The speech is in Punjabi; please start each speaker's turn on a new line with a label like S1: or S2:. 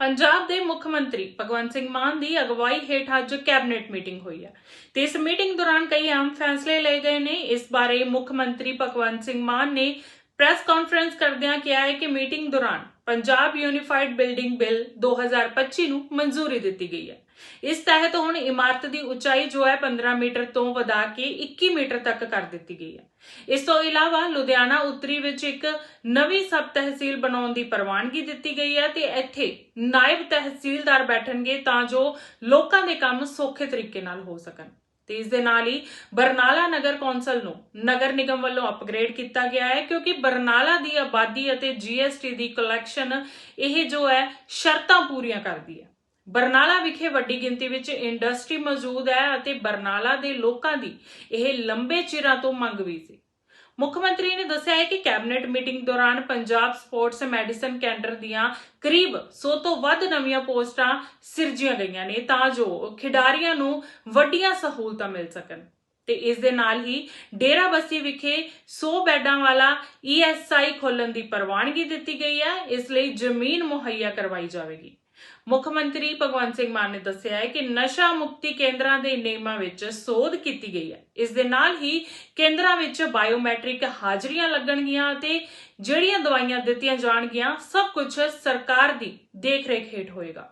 S1: ਪੰਜਾਬ ਦੇ ਮੁੱਖ ਮੰਤਰੀ ਭਗਵੰਤ ਸਿੰਘ ਮਾਨ ਦੀ ਅਗਵਾਈ ਹੇਠ ਅੱਜ ਕੈਬਨਿਟ ਮੀਟਿੰਗ ਹੋਈ ਹੈ। ਤੇ ਇਸ ਮੀਟਿੰਗ ਦੌਰਾਨ ਕਈ ਅਹਿਮ ਫੈਸਲੇ ਲਏ ਗਏ ਨੇ। ਇਸ ਬਾਰੇ ਮੁੱਖ ਮੰਤਰੀ ਭਗਵੰਤ ਸਿੰਘ ਮਾਨ ਨੇ ਪ੍ਰੈਸ ਕਾਨਫਰੰਸ ਕਰਦਿਆਂ ਕਿਹਾ ਹੈ ਕਿ ਮੀਟਿੰਗ ਦੌਰਾਨ ਪੰਜਾਬ ਯੂਨੀਫਾਈਡ ਬਿਲਡਿੰਗ ਬਿੱਲ 2025 ਨੂੰ ਮਨਜ਼ੂਰੀ ਦਿੱਤੀ ਗਈ ਹੈ। ਇਸ ਤਹਿਤ ਹੁਣ ਇਮਾਰਤ ਦੀ ਉਚਾਈ ਜੋ ਹੈ 15 ਮੀਟਰ ਤੋਂ ਵਧਾ ਕੇ 21 ਮੀਟਰ ਤੱਕ ਕਰ ਦਿੱਤੀ ਗਈ ਹੈ। ਇਸ ਤੋਂ ਇਲਾਵਾ ਲੁਧਿਆਣਾ ਉੱਤਰੀ ਵਿੱਚ ਇੱਕ ਨਵੀਂ ਸਬ ਤਹਿਸੀਲ ਬਣਾਉਣ ਦੀ ਪ੍ਰਵਾਨਗੀ ਦਿੱਤੀ ਗਈ ਹੈ ਤੇ ਇੱਥੇ ਨਾਇਬ ਤਹਿਸੀਲਦਾਰ ਬੈਠਣਗੇ ਤਾਂ ਜੋ ਲੋਕਾਂ ਦੇ ਕੰਮ ਸੌਖੇ ਤਰੀਕੇ ਨਾਲ ਹੋ ਸਕਣ। ਤੇ ਇਸ ਦੇ ਨਾਲ ਹੀ ਬਰਨਾਲਾ ਨਗਰ ਕੌਂਸਲ ਨੂੰ ਨਗਰ ਨਿਗਮ ਵੱਲੋਂ ਅਪਗ੍ਰੇਡ ਕੀਤਾ ਗਿਆ ਹੈ, ਕਿਉਂਕਿ ਬਰਨਾਲਾ ਦੀ ਆਬਾਦੀ ਅਤੇ ਜੀਐਸਟੀ ਦੀ ਕਲੈਕਸ਼ਨ ਇਹ ਜੋ ਹੈ, ਸ਼ਰਤਾਂ ਪੂਰੀਆਂ ਕਰਦੀ ਹੈ। ਬਰਨਾਲਾ ਵਿਖੇ ਵੱਡੀ ਗਿਣਤੀ ਵਿੱਚ ਇੰਡਸਟਰੀ ਮੌਜੂਦ ਹੈ ਅਤੇ ਬਰਨਾਲਾ ਦੇ ਲੋਕਾਂ ਦੀ ਇਹ ਲੰਬੇ ਚਿਰਾਂ ਤੋਂ ਮੰਗ ਵੀ ਸੀ। ਮੁੱਖ ਮੰਤਰੀ ਨੇ ਦੱਸਿਆ ਹੈ ਕਿ ਕੈਬਨਿਟ ਮੀਟਿੰਗ ਦੌਰਾਨ ਪੰਜਾਬ ਸਪੋਰਟਸ ਮੈਡੀਸਨ ਕੈਂਟਰ ਦੀਆਂ ਕਰੀਬ 100 ਤੋਂ ਵੱਧ ਨਵੀਆਂ ਪੋਸਟਾਂ ਸਿਰਜੀਆਂ ਗਈਆਂ ਨੇ ਤਾਂ ਜੋ ਖਿਡਾਰੀਆਂ ਨੂੰ ਵੱਡੀਆਂ ਸਹੂਲਤਾਂ ਮਿਲ ਸਕਣ। ਤੇ ਇਸ ਦੇ ਨਾਲ ਹੀ ਡੇਰਾ ਬੱਸੀ ਵਿਖੇ 100 ਬੈੱਡਾਂ ਵਾਲਾ ਈਐਸਆਈ ਖੋਲਣ ਦੀ ਪ੍ਰਵਾਨਗੀ ਦਿੱਤੀ ਗਈ ਹੈ। ਇਸ ਲਈ ਜ਼ਮੀਨ ਮੁਹੱਈਆ ਕਰਵਾਈ ਜਾਵੇਗੀ। ਮੁੱਖ ਮੰਤਰੀ ਭਗਵੰਤ ਸਿੰਘ ਮਾਨ ਨੇ ਦੱਸਿਆ ਹੈ ਕਿ ਨਸ਼ਾ ਮੁਕਤੀ ਕੇਂਦਰਾਂ ਦੇ ਨਿਯਮਾਂ ਵਿੱਚ ਸੋਧ ਕੀਤੀ ਗਈ ਹੈ। ਇਸ ਦੇ ਨਾਲ ਹੀ ਕੇਂਦਰਾਂ ਵਿੱਚ ਬਾਇਓਮੈਟ੍ਰਿਕ ਹਾਜ਼ਰੀਆਂ ਲੱਗਣਗੀਆਂ ਅਤੇ ਜਿਹੜੀਆਂ ਦਵਾਈਆਂ ਦਿੱਤੀਆਂ ਜਾਣਗੀਆਂ, ਸਭ ਕੁਝ ਸਰਕਾਰ ਦੀ ਦੇਖਰੇਖ ਹੇਠ ਹੋਏਗਾ।